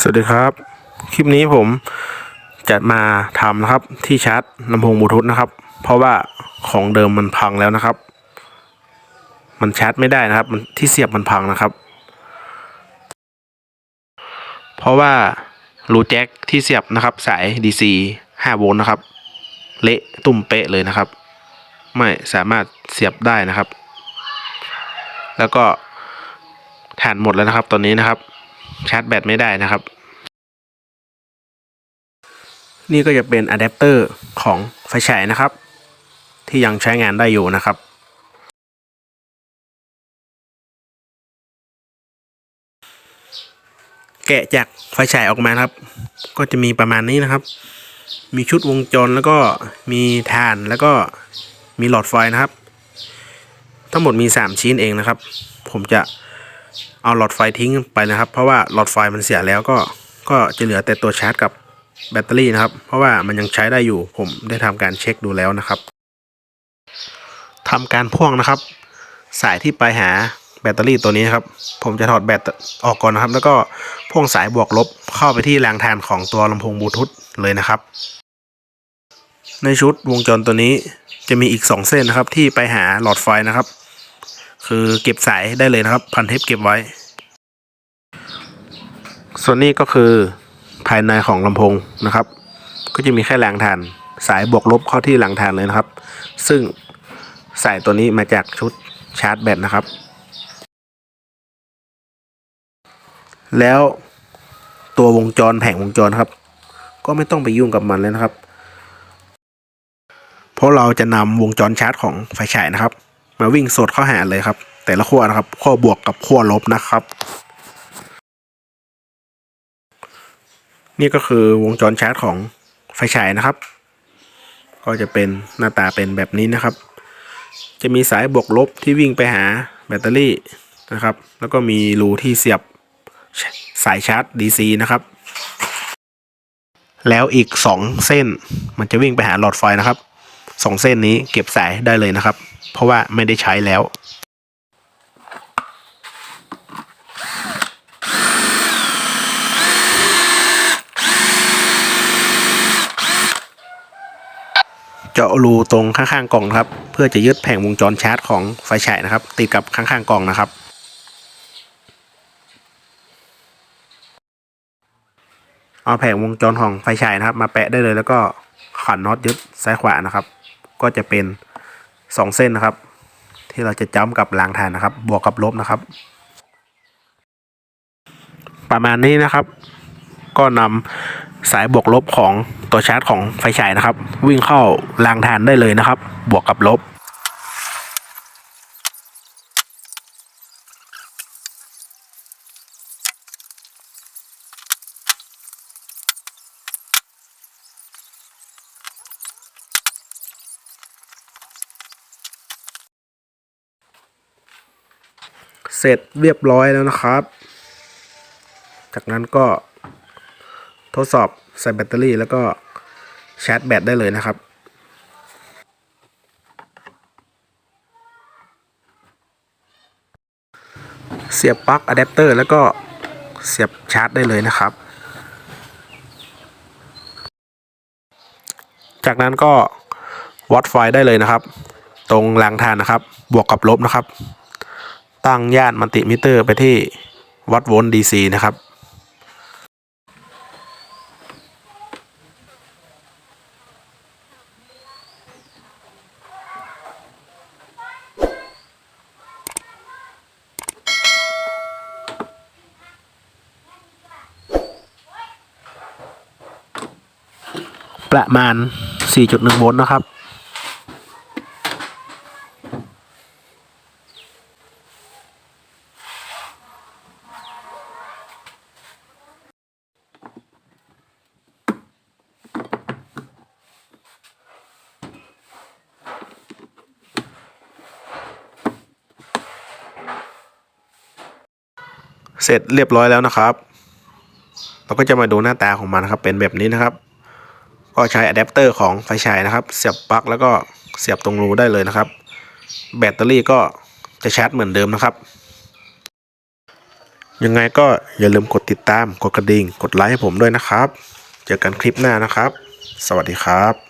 สวัสดีครับ คลิปนี้ผมจะมาทำนะครับที่ชาร์จลำโพงบลูทูธนะครับ เพราะว่าของเดิมมันพังแล้วนะครับ มันชาร์จไม่ได้นะครับ มันที่เสียบมันพังนะครับ เพราะว่ารูแจ็คที่เสียบนะครับ สาย DC 5 โวลต์นะครับ เละตุ่มเป๊ะเลยนะครับ ไม่สามารถเสียบได้นะครับ แล้วก็ฐานหมดแล้วนะครับ ตอนนี้นะครับ ชาร์จแบตไม่ได้นะครับ นี่ก็จะเป็นอะแดปเตอร์ของไฟฉายนะครับ ที่ยังใช้งานได้อยู่นะครับ แกะจากไฟฉายออกมาครับ ก็จะมีประมาณนี้นะครับ มีชุดวงจรแล้วก็มีฐานแล้วก็มีหลอดไฟนะครับ ทั้งหมดมี 3 ชิ้นเองนะครับ ผมจะ เอาหลอดไฟทิ้งไปนะครับ เพราะว่าหลอดไฟมันเสียแล้วก็ก็จะเหลือแต่ตัวชาร์จกับแบตเตอรี่นะครับ เพราะว่ามันยังใช้ได้อยู่ผมได้ทำการเช็คดูแล้วนะครับทำการพ่วงนะครับ สายที่ไปหาแบตเตอรี่ตัวนี้นครับ ผมจะถอดแบตออกก่อนนะครับ แล้วก็พ่วงสายบวกลบเข้าไปที่แรงทานของตัวลำโพงบลูทูธเลยนะครับ ในชุดวงจรตัวนี้จะมีอีก 2 เส้นนะครับ ที่ไปหาหลอดไฟนะครับ คือเก็บสายได้เลยนะครับ พันเทปเก็บไว้ ส่วนนี้ก็คือภายในของลำโพงนะครับ ก็จะมีแค่แรงทาน สายบวกลบเข้าที่แรงทานเลยนะครับ ซึ่งสายตัวนี้มาจากชุดชาร์จแบตนะครับ แล้วตัววงจรแผงวงจรครับ ก็ไม่ต้องไปยุ่งกับมันเลยนะครับ เพราะเราจะนำวงจรชาร์จของไฟฉายนะครับ มาวิ่งสดเข้าหาเลยครับ แต่ละขั้วนะครับขั้วบวกกับขั้วลบนะครับ นี่ก็คือวงจรชาร์จของไฟฉายนะครับ ก็จะเป็นหน้าตาเป็นแบบนี้นะครับ จะมีสายบวกลบที่วิ่งไปหาแบตเตอรี่นะครับ แล้วก็มีรูที่เสียบสายชาร์จ DC นะครับ แล้วอีก 2 เส้นมันจะวิ่งไปหาหลอดไฟนะครับสองเส้นนี้เก็บสายได้เลยนะครับ เพราะว่าไม่ได้ใช้แล้ว เจาะรูตรงข้างๆกล่องครับ เพื่อจะยึดแผงวงจรชาร์จของไฟฉายนะครับ ติดกับข้างๆกล่องนะครับ เอาแผงวงจรของไฟฉายนะครับ มาแปะได้เลยแล้วก็ขันน็อตยึดซ้ายขวานะครับ ก็จะเป็นสองเส้นนะครับ ที่เราจะจ้ำกับรางทานนะครับ บวกกับลบนะครับ ประมาณนี้นะครับ ก็นำ สายบวกลบของตัวชาร์จของไฟฉายนะครับ วิ่งเข้ารางทานได้เลยนะครับ บวกกับลบเสร็จเรียบร้อยแล้วนะครับ จากนั้นก็ ทดสอบใส่แบตเตอรี่แล้วก็ชาร์จแบตได้เลยนะครับเสียบปลั๊กอะแดปเตอร์แล้วก็เสียบชาร์จได้เลยนะครับ จากนั้นก็วัดไฟได้เลยนะครับ ตรงรางทานนะครับ บวกกับลบนะครับ ตั้งย่านมัลติมิเตอร์ไปที่วัดโวลต์ DC นะครับ ประมาณ 4.1 โวลต์นะครับ เสร็จเรียบร้อยแล้วนะครับ เราก็จะมาดูหน้าตาของมันนะครับ เป็นแบบนี้นะครับ ก็ใช้อะแดปเตอร์ของไฟฉายนะครับ เสียบปลั๊กแล้วก็เสียบตรงรูได้เลยนะครับ แบตเตอรี่ก็จะชาร์จเหมือนเดิมนะครับ ยังไงก็อย่าลืมกดติดตาม กดกระดิ่ง กดไลค์ให้ผมด้วยนะครับ เจอกันคลิปหน้านะครับ สวัสดีครับ